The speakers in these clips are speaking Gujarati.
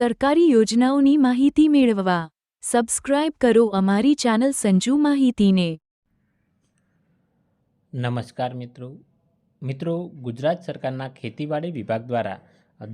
સરકારી યોજનાઓની માહિતી મેળવવા. સબસ્ક્રાઇબ કરો અમારી ચેનલ સંજુ માહિતીને. નમસ્કાર મિત્રો. મિત્રો, ગુજરાત સરકારના ખેતીવાડી વિભાગ દ્વારા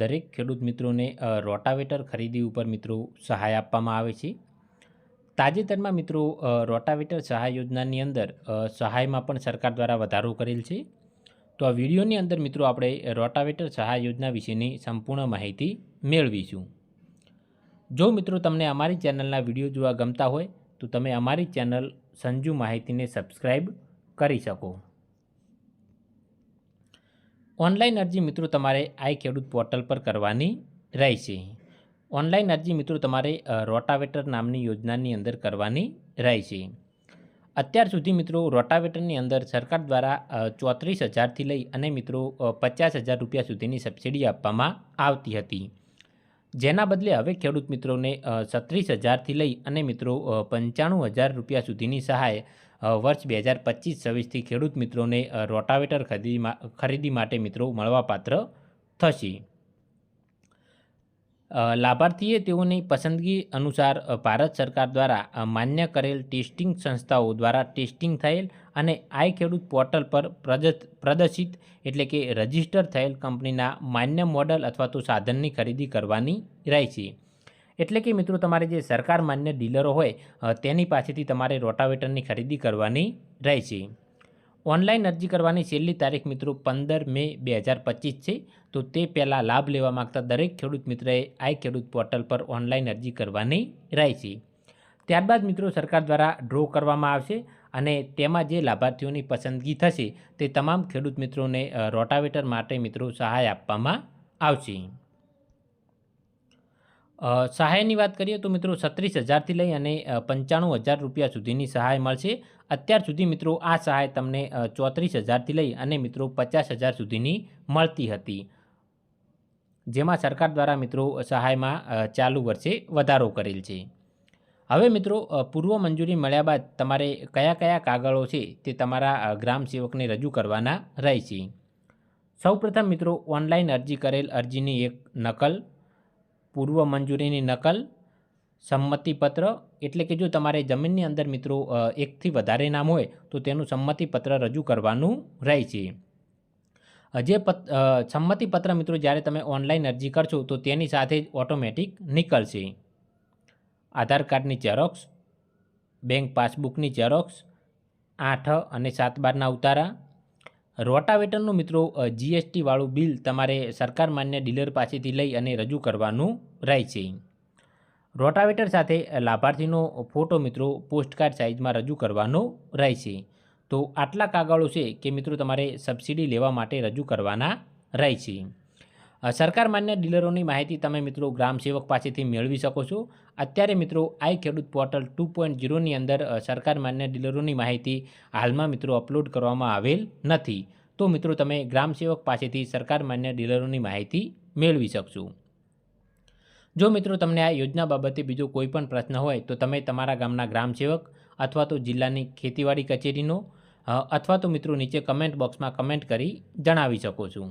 દરેક ખેડૂત મિત્રોને રોટાવેટર ખરીદી ઉપર મિત્રો સહાય આપવામાં આવે છે. તાજેતરમાં મિત્રો રોટાવેટર સહાય યોજનાની અંદર સહાયમાં પણ સરકાર દ્વારા વધારો કરેલ છે. તો આ વિડીયોની અંદર મિત્રો આપણે રોટાવેટર સહાય યોજના વિશેની સંપૂર્ણ માહિતી મેળવીશું. જો મિત્રો તમને અમારી ચેનલના વીડિયો જોવા ગમતા હોય, તો તમે અમારી ચેનલ સંજુ માહિતીને સબસ્ક્રાઈબ કરી શકો. ઓનલાઈન અરજી મિત્રો તમારે આઈ ખેડૂત પોર્ટલ પર કરવાની રહેશે. ઓનલાઈન અરજી મિત્રો તમારે રોટાવેટર નામની યોજનાની અંદર કરવાની રહેશે. અત્યાર સુધી મિત્રો રોટાવેટરની અંદર સરકાર દ્વારા ચોત્રીસ હજારથી લઈ અને મિત્રો પચાસ હજાર રૂપિયા સુધીની સબસિડી આપવામાં આવતી હતી. જેના બદલે હવે ખેડૂત મિત્રોને છત્રીસ હજારથી લઈ અને મિત્રો પંચાણું હજાર રૂપિયા સુધીની સહાય વર્ષ બે હજાર પચીસ છવ્વીસથી ખેડૂત મિત્રોને રોટાવેટર ખરીદી ખરીદી માટે મિત્રો મળવાપાત્ર થશે. લાભાર્થીએ તેઓની પસંદગી અનુસાર ભારત સરકાર દ્વારા માન્ય કરેલ ટેસ્ટિંગ સંસ્થાઓ દ્વારા ટેસ્ટિંગ થયેલ અને આઈ ખેડૂત પોર્ટલ પર પ્રદર્શિત એટલે કે રજિસ્ટર થયેલ કંપનીના માન્ય મોડલ અથવા તો સાધનની ખરીદી કરવાની રહેશે એટલે કે મિત્રો, તમારે જે સરકાર માન્ય ડીલરો હોય તેની પાસેથી તમારે રોટાવેટરની ખરીદી કરવાની રહેશે ઓનલાઈન અરજી કરવાની છેલ્લી તારીખ મિત્રો પંદર મે બે હજાર પચીસ છે. તો તે પહેલાં લાભ લેવા માગતા દરેક ખેડૂત મિત્રએ આઈ ખેડૂત પોર્ટલ પર ઓનલાઈન અરજી કરવાની રહેશે ત્યારબાદ મિત્રો સરકાર દ્વારા ડ્રો કરવામાં આવશે અને તેમાં જે લાભાર્થીઓની પસંદગી થશે તે તમામ ખેડૂત મિત્રોને રોટાવેટર માટે મિત્રો સહાય આપવામાં આવશે. સહાયની વાત કરીએ તો મિત્રો છત્રીસ હજારથી લઈ અને પંચાણું હજાર રૂપિયા સુધીની સહાય મળશે. અત્યાર સુધી મિત્રો આ સહાય તમને ચોત્રીસ હજારથી લઈ અને મિત્રો પચાસ હજાર સુધીની મળતી હતી. જેમાં સરકાર દ્વારા મિત્રો સહાયમાં ચાલુ વર્ષે વધારો કરેલ છે. હવે મિત્રો પૂર્વ મંજૂરી મળ્યા બાદ તમારે કયા કયા કાગળો છે તે તમારા ગ્રામ સેવકને રજૂ કરવાના રહેશે. સૌપ્રથમ મિત્રો ઓનલાઈન અરજી કરેલ અરજીની એક નકલ પૂર્વ મંજૂરીની નકલ, સંમતિપત્ર એટલે કે જો તમારે જમીનની અંદર મિત્રો એકથી વધારે નામ હોય, તો તેનું સંમતિપત્ર રજૂ કરવાનું રહેશે છે. જે પત સંમતિપત્ર મિત્રો જ્યારે તમે ઓનલાઈન અરજી કરશો, તો તેની સાથે જ ઓટોમેટિક નીકળશે. આધાર કાર્ડની ઝેરોક્સ, બેંક પાસબુકની ઝેરોક્સ, આઠ અને સાત બારના ઉતારા રોટાવેટરનું મિત્રો જીએસટીવાળું બિલ તમારે સરકાર માન્ય ડીલર પાસેથી લઈ અને રજૂ કરવાનું રહેશે. રોટાવેટર સાથે લાભાર્થીનો ફોટો મિત્રો પોસ્ટકાર્ડ સાઇઝમાં રજૂ કરવાનો રહેશે. તો આટલા કાગળો છે કે મિત્રો તમારે સબસિડી લેવા માટે રજૂ કરવાના રહેશે. અ, સરકાર માન્ય ડીલરોની માહિતી તમે મિત્રો ગ્રામ સેવક પાસેથી મેળવી શકો છો. અત્યારે મિત્રો આઈ ખેડૂત પોર્ટલ ટુ પોઈન્ટ ઝીરોની અંદર સરકાર માન્ય ડીલરોની માહિતી હાલમાં મિત્રો અપલોડ કરવામાં આવેલ નથી. તો મિત્રો તમે ગ્રામ સેવક પાસેથી સરકાર માન્ય ડીલરોની માહિતી મેળવી શકશો. જો મિત્રો તમને આ યોજના બાબતે બીજો કોઈ પણ પ્રશ્ન હોય, તો તમે તમારા ગામના ગ્રામ સેવક અથવા તો જિલ્લાની ખેતીવાડી કચેરીનો અથવા તો મિત્રો નીચે કમેન્ટ બોક્સમાં કમેન્ટ કરી જણાવી શકો છો.